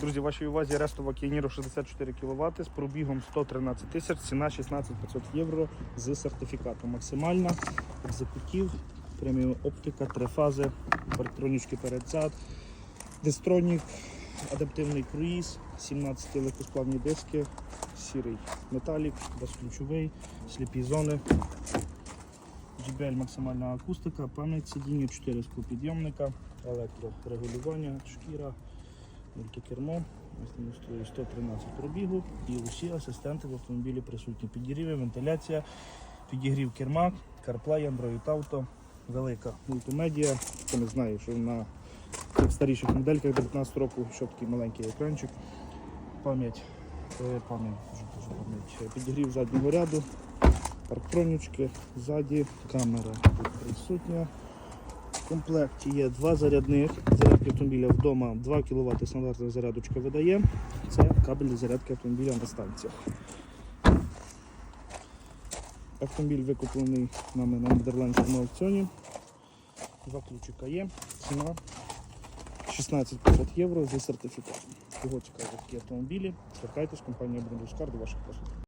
Друзі, вашій увазі рестова Кініро 64 кВт з пробігом 113 тисяч, ціна 16 500 євро з сертифікатом. Максимальна екзекутив, преміум оптика, три фази, парктронічки перед зад, дистронік, адаптивний круїз, 17 легкосплавні диски, сірий металік, безключовий, сліпі зони. JBL максимальна акустика, пам'ять сидіння, 4 склопідйомника, електрорегулювання, шкіра, мультикермо. Ось демонструю 113 пробігу і усі асистенти в автомобілі присутні. Підігріви, вентиляція, підігрів керма, CarPlay, Android Auto, велика мультимедіа. Хто не знає, що на цих старіших модельках 19 років, що такий маленький екранчик, пам'ять, е, пам'ять, е, підігрів заднього ряду, парктронічки, ззаді, камера тут присутня. В комплекті є два зарядних. Автомобіля вдома 2 кВт стандартна зарядочка видає. Це кабель зарядки автомобіля на станціях. Автомобіль викуплений нами на нідерландському аукціоні. Два ключика є. Ціна 16 500 євро зі сертифікатом. Кого цікавить такі автомобілі, звертайтесь, компанія Брендускар до ваших послуг.